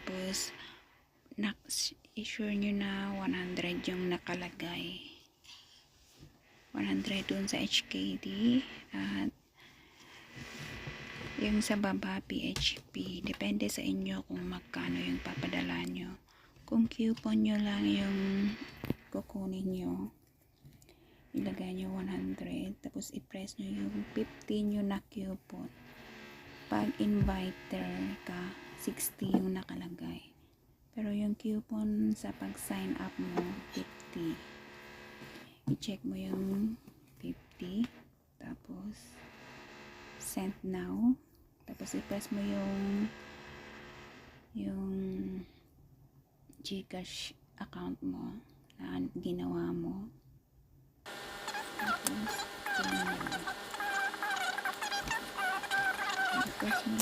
Tapos, nak sure nyo na 100 yung nakalagay. 100 dun sa HKD at yung sa baba PHP. Depende sa inyo kung magkano yung papadala nyo. Kung coupon nyo lang yung kukunin nyo, ilagay nyo 100 tapos i-press nyo yung 50 nyo na coupon. Pag inviter ka, 60 yung nakalagay. Pero yung coupon sa pag-sign up mo, 50. I-check mo yung 50. Tapos, send now. Tapos, i-press mo yung yung Gcash account mo na ginawa mo. Tapos, Press mo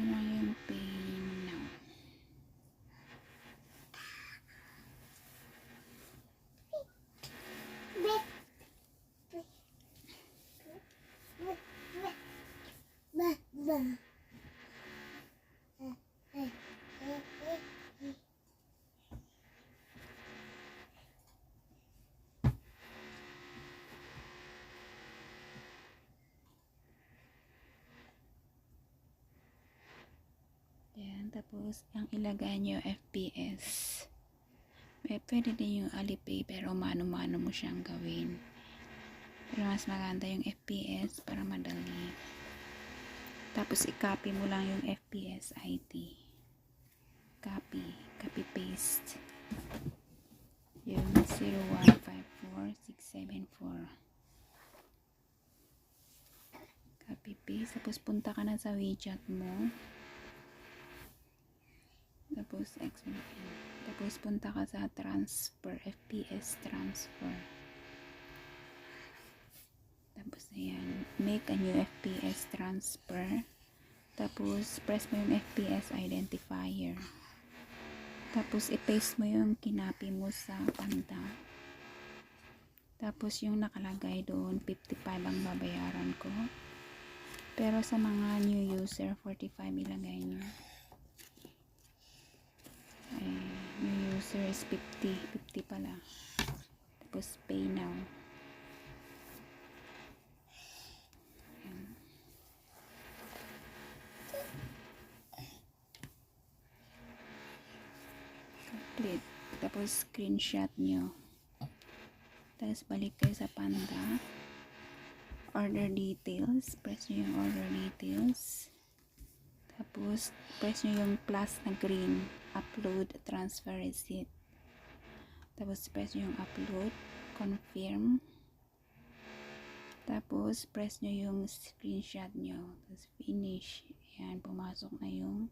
lang yung pay Ayan. Tapos, ang ilagay nyo FPS. May pwede din yung Alipay pero mano-mano mo siyang gawin. Pero mas maganda yung FPS para madali. Tapos, i-copy mo lang yung FPS ID. Copy. Copy paste. Yung 0154674. Copy paste. Tapos, punta ka na sa widget mo. Tapos, explain. Tapos, punta ka sa transfer. FPS transfer. Tapos, ayan. Make a new FPS transfer. Tapos, press mo yung FPS identifier. Tapos, i-paste mo yung kinapi mo sa panda. Tapos, yung nakalagay doon, 55 ang babayaran ko. Pero sa mga new user, 45 ilagay nyo. Ay, new user is 50. 50 pala. Tapos, pay now. Ayan. Complete. Tapos, screenshot nyo. Tapos, balik kayo sa panda. Order details. Press nyo yung order details. Tapos, press nyo yung plus na green. Upload transfer receipt. Tapos, press nyo yung upload. Confirm. Tapos, press nyo yung screenshot nyo. Tapos, finish. Ayan, pumasok na yung